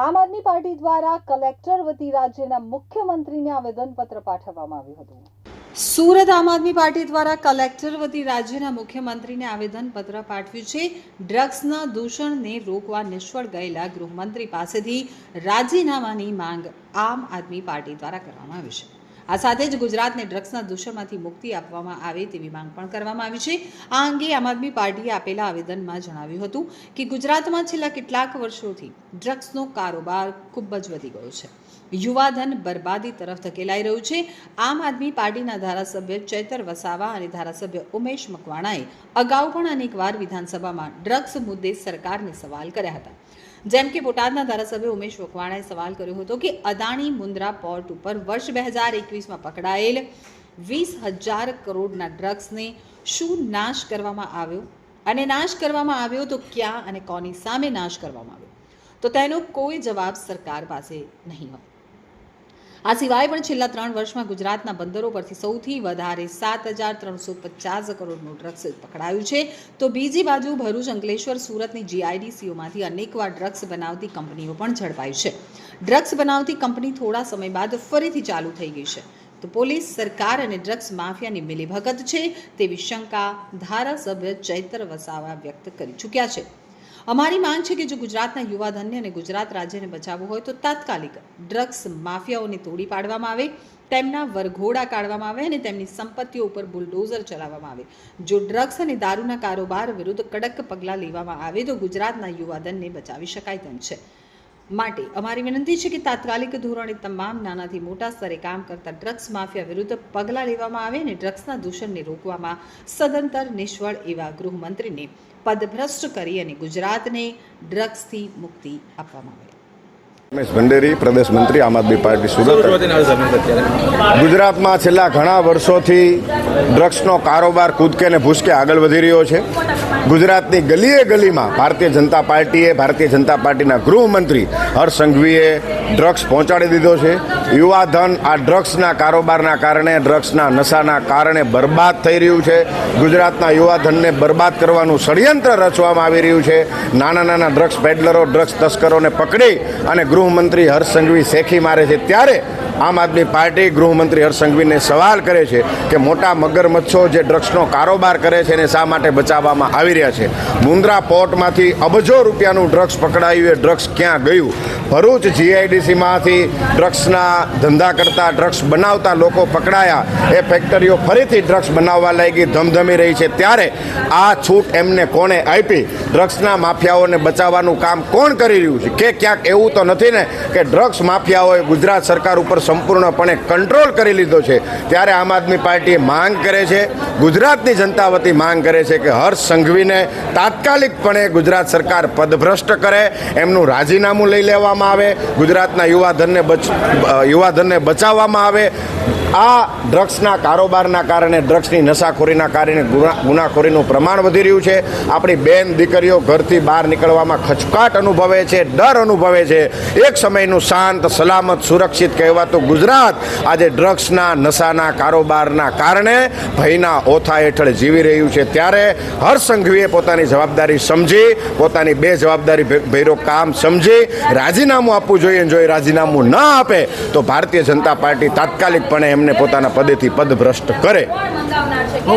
આમ આદમી પાર્ટી દ્વારા કલેક્ટર વતી રાજ્યના મુખ્યમંત્રીને આવેદનપત્ર પાઠવવામાં આવ્યું હતું. સુરત આમ આદમી પાર્ટી દ્વારા કલેક્ટર વતી રાજ્યના મુખ્યમંત્રીને આવેદનપત્ર પાઠવ્યું છે. ડ્રગ્સના દૂષણને રોકવા નિષ્ફળ ગયેલા ગૃહમંત્રી પાસેથી રાજીનામાની માંગ આમ આદમી પાર્ટી દ્વારા કરવામાં આવી છે. આ સાથે જ ગુજરાતને ડ્રગ્સના દૂષણમાંથી મુક્તિ આપવામાં આવે તેવી માંગ પણ કરવામાં આવી છે. આ અંગે આમ આદમી પાર્ટીએ આપેલા આવેદનમાં જણાવ્યું હતું કે ગુજરાતમાં છેલ્લા કેટલાક વર્ષોથી ડ્રગ્સનો કારોબાર ખૂબ જ વધી ગયો છે. યુવાધન બરબાદી તરફ ધકેલાઈ રહ્યું છે. આમ આદમી પાર્ટીના ધારાસભ્ય ચૈતર વસાવા અને ધારાસભ્ય ઉમેશ મકવાણાએ અગાઉ પણ અનેકવાર વિધાનસભામાં ડ્રગ્સ મુદ્દે સરકારને સવાલ કર્યા હતા. જેમ કે બોટાદના ધારાસભ્ય ઉમેશ વકવાણાએ સવાલ કર્યો હતો કે અદાણી મુન્દ્રા પોર્ટ ઉપર વર્ષ બે હજાર એકવીસમાં પકડાયેલ વીસ હજાર કરોડના ડ્રગ્સને શું નાશ કરવામાં આવ્યો? અને નાશ કરવામાં આવ્યો તો ક્યાં અને કોની સામે નાશ કરવામાં આવ્યો? તો તેનો કોઈ જવાબ સરકાર પાસે નહીં હોય. આ સિવાય પણ છેલ્લા ત્રણ વર્ષમાં ગુજરાતના બંદરો પરથી સૌથી વધારે સાત હજાર ત્રણસો પચાસ કરોડનું ડ્રગ્સ પકડાયું છે. તો બીજી બાજુ ભરૂચ અંકલેશ્વર સુરતની જીઆઈડીસીઓમાંથી અનેકવાર ડ્રગ્સ બનાવતી કંપનીઓ પણ ઝડપાઈ છે. ડ્રગ્સ બનાવતી કંપની થોડા સમય બાદ ફરીથી ચાલુ થઈ ગઈ છે. તો પોલીસ, સરકાર અને ડ્રગ્સ માફિયાની મિલીભગત છે તેવી શંકા ધારાસભ્ય ચૈતર વસાવા વ્યક્ત કરી ચૂક્યા છે. અમારી માંગ છે કે જો ગુજરાતના યુવાધનને અને ગુજરાત રાજ્યને બચાવવું હોય તો તાત્કાલિક ડ્રગ્સ માફિયાઓને તોડી પાડવામાં આવે, તેમના વરઘોડા કાઢવામાં આવે અને તેમની સંપત્તિઓ ઉપર બુલડોઝર ચલાવવામાં આવે. જો ડ્રગ્સ અને દારૂના કારોબાર વિરુદ્ધ કડક પગલાં લેવામાં આવે તો ગુજરાતના યુવાધનને બચાવી શકાય તેમ છે. માટે અમારી વિનંતી છે કે તાત્કાલિક ધોરણે તમામ નાનાથી મોટા સ્તરે કામ કરતા ડ્રગ્સ માફિયા વિરુદ્ધ પગલાં લેવામાં આવે અને ડ્રગ્સના દૂષણને રોકવામાં સદંતર નિષ્ફળ એવા ગૃહમંત્રીને પદભ્રષ્ટ કરી અને ગુજરાતને ડ્રગ્સથી મુક્તિ આપવામાં આવે. રમેશ ભંડેરી પ્રદેશ મંત્રી આમ આદમી પાર્ટી સુરત. ગુજરાતમાં છેલ્લા ઘણા વર્ષોથી ડ્રગ્સનો કારોબાર કૂદકે ને ભૂસકે આગળ વધી રહ્યો છે. ગુજરાતની ગલીએ ગલીમાં ભારતીય જનતા પાર્ટીએ ભારતીય જનતા પાર્ટીના ગૃહમંત્રી હર્ષ સંઘવીએ ડ્રગ્સ પહોંચાડી દીધો છે. યુવાધન આ ડ્રગ્સના કારોબારના કારણે ડ્રગ્સના નશાના કારણે બરબાદ થઈ રહ્યું છે. ગુજરાતના યુવાધનને બરબાદ કરવાનું ષડયંત્ર રચવામાં આવી રહ્યું છે. નાના નાના ડ્રગ્સ પેડલરો ડ્રગ્સ તસ્કરોને પકડી અને ગૃહમંત્રી હર્ષ સંઘવી શેખી મારે છે ત્યારે આમ આદમી પાર્ટી ગૃહમંત્રી હર્ષ સંઘવીને સવાલ કરે છે કે મોટા મગરમચ્છો જે ડ્રગ્સનો કારોબાર કરે છે એને શા માટે બચાવવામાં આવી રહ્યા છે? મુન્દ્રા પોર્ટમાંથી અબજો રૂપિયાનું ડ્રગ્સ પકડાયું, એ ડ્રગ્સ ક્યાં ગયું? ભરૂચ જીઆઈડીસીમાંથી ડ્રગ્સના ધંધા કરતા, ડ્રગ્સ બનાવતા લોકો પકડાયા. એ ફેક્ટરીઓ ફરીથી ડ્રગ્સ બનાવવા લાગી, ધમધમી રહી છે. ત્યારે આ છૂટ એમને કોણે આપી? ડ્રગ્સના માફિયાઓને બચાવવાનું કામ કોણ કરી રહ્યું છે? કે ક્યાંક એવું તો નથી ને કે ડ્રગ્સ માફિયાઓએ ગુજરાત સરકાર ઉપર સંપૂર્ણપણે કંટ્રોલ કરી લીધો છે. ત્યારે આમ આદમી પાર્ટી માંગ કરે છે, ગુજરાતની જનતા વતી માંગ કરે છે કે હર્ષ સંઘવીને તાત્કાલિકપણે ગુજરાત સરકાર પદભ્રષ્ટ કરે, એમનું રાજીનામું લઈ લેવામાં આવે, ગુજરાતના યુવાધનને બચ યુવાધનને બચાવવામાં આવે. આ ડ્રગ્સના કારોબારના કારણે, ડ્રગ્સની નશાખોરીના કારણે ગુના- ગુનાખોરીનું પ્રમાણ વધી રહ્યું છે. આપણી બેન દીકરીઓ ઘરથી બહાર નીકળવામાં ખચકાટ અનુભવે છે, ડર અનુભવે છે. એક સમયનું શાંત, સલામત, સુરક્ષિત કહેવાતું ગુજરાત આજે ડ્રગ્સના, નશાના, કારોબારના કારણે ભયના ઓથા હેઠળ જીવી રહ્યું છે. ત્યારે હર્ષ સંઘવીએ પોતાની જવાબદારી સમજી, પોતાની બે જવાબદારી ભૈરો કામ સમજી, રાજીનામું આપવું જોઈએ જો એ રાજીનામું ન આપે, તો ભારતીય જનતા પાર્ટી તાત્કાલિકપણે એમને પોતાના પદેથી પદભ્રષ્ટ કરે.